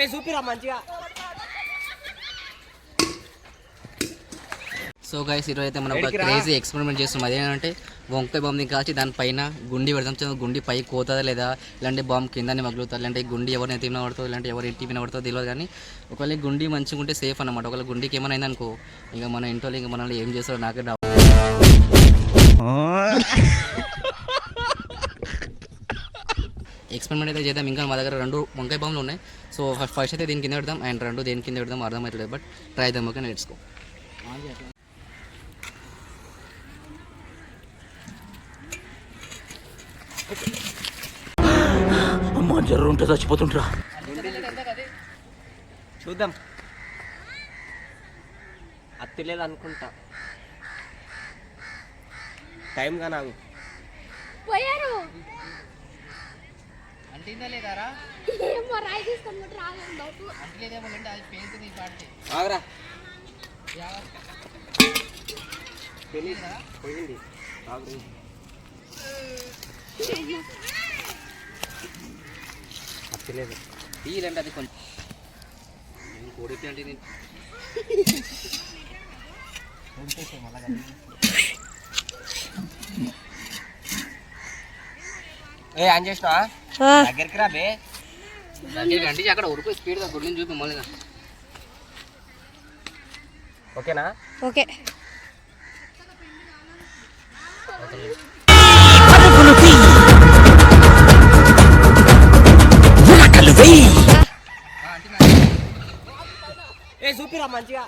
ఏ చూపిరా మంచిగా. So guys ఈరోజు అయితే మనం ఒక క్రేజీ ఎక్స్పెరిమెంట్ చేస్తున్నాం. అదేంటంటే వంకాయ బాంబుని కాల్చి దానిపైన గుండి పెడతాం. సో గుండి పై కోతుందా లేదా? ఇలాంటి బాంబు కిందనే మగ్గులుతుంది ఇలాంటి గుండి ఎవరిని ఎత్తి వినబడుతుందో ఇలాంటి ఎవరు ఇంటి వినబడుతుందో తెలియదు కానీ ఒకవేళ గుండి మంచిగా ఉంటే సేఫ్ అన్నమాట. ఒకవేళ గుండికి ఏమైనా అయిందనుకో ఇంకా మన ఇంట్లో ఇంకా మనల్ని ఏం చేస్తారో నాకే డౌట్ ఎక్స్పెరిమెంట్ అయితే చేద్దాం. ఇంకా మా దగ్గర రెండు వంకాయ బాంబులు ఉన్నాయి. సో ఫస్ట్ ఫస్ట్ అయితే దీని కింద పెడదాం అండ్ రెండు దేని కింద పెడదాం అర్థమవుతుంది బట్ ట్రై చేద్దాం ఓకే నేర్చుకో అమ్మా జర్ర ఉంటే చచ్చిపోతుంటరా చూద్దాం. అత్తిలేదు అనుకుంటా టైం గా నాకు పోయారు. అంటిందా లేదారా ఏమో రాయి తీసుకొని రాలేదు డౌట్ అంటలేదేమో అది పేరుతుంది ఈ పాటికి ఆగరా. పోయింది. ఆగు. తీయాలంటే అది కొంచెం అంటే ఇది ఏ ఆన్ చేసినా దగ్గరికి రా బే. దగ్గరికి అంటే అక్కడ ఉరుకు స్పీడ్గా గుడ్లని చూపి మళ్ళీ ఓకేనా? ఓకే. ఏ చూపిరా మంచిగా.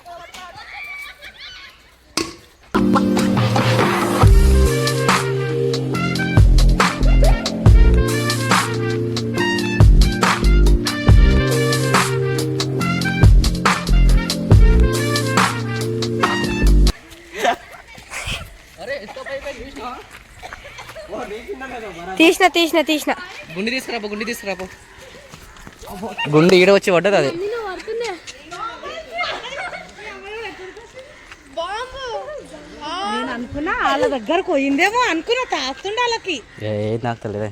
తీసిన తీసిన తీసిన. గుండి తీసుకురాపో గుండి తీసుకురాపో. గుండి ఈడ వచ్చి పడ్డది అది. నేను అనుకున్నా వాళ్ళ దగ్గరకు పోయిందేమో అనుకున్నా తాస్తుండే వాళ్ళకి. ఏ నాకు తెలియదే.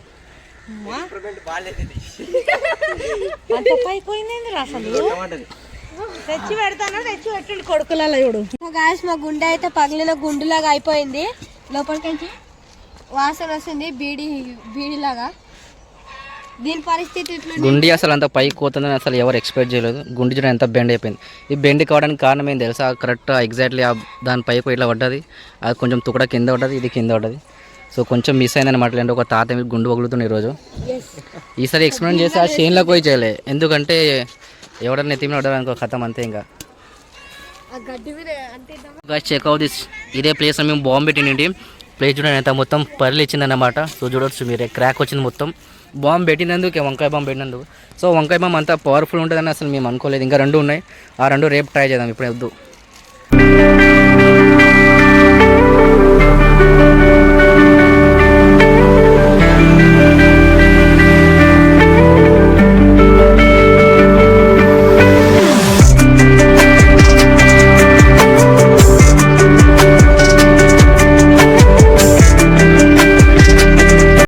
అంత అసలు? తెచ్చి పెడతాను తెచ్చి పెట్టండి కొడుకులలో చూడు. గాయస్ మా గుండె అయితే పగిలిన గుండులాగా అయిపోయింది. లోపలికి వాసన వస్తుంది బీడి బీడిలాగా. దీని పరిస్థితి ఇట్లా గుండి అసలు అంత పైకి పోతుందని అసలు ఎవరు ఎక్స్పెక్ట్ చేయలేదు. గుండి చూడ ఎంత బెండ్ అయిపోయింది. ఈ బెండ్ కావడానికి కారణం ఏంటి తెలుసా? కరెక్ట్ ఎగ్జాక్ట్లీ దాని పైకి ఇట్లా పడ్డది. అది కొంచెం తుకడ కింద పడ్డది ఇది కింద పడ్డది. సో కొంచెం మిస్ అయిందన్నమాట లేదంటే ఒక తాత మీద గుండు పగులుతుంది ఈరోజు. ఈసారి ఎక్స్పెరిమెంట్ చేసి ఆ చైన్లోకి పోయి చేయలే. ఎందుకంటే ఎవడన్నా ఎత్తిమిన పడ్డారు అనుకో కథం అంతే ఇంకా. ఆ గడ్డి మీద అంటే గాయస్ చెక్ అవుట్ దిస్ ఇదే ప్లేస్ మేము బాంబు ప్లేస్ చూడండి ఎంత మొత్తం పర్లిచ్చిందన్నమాట సో చూడొచ్చు మీరే క్రాక్ వచ్చింది మొత్తం. బాంబు పెట్టినందుకు వంకాయ బాంబు పెట్టినందుకు. సో వంకాయ బాంబు అంత పవర్ఫుల్ ఉంటుందని అసలు మేము అనుకోలేదు. ఇంకా రెండు ఉన్నాయి. ఆ రెండు రేపు ట్రై చేద్దాం ఇప్పుడు వద్దు.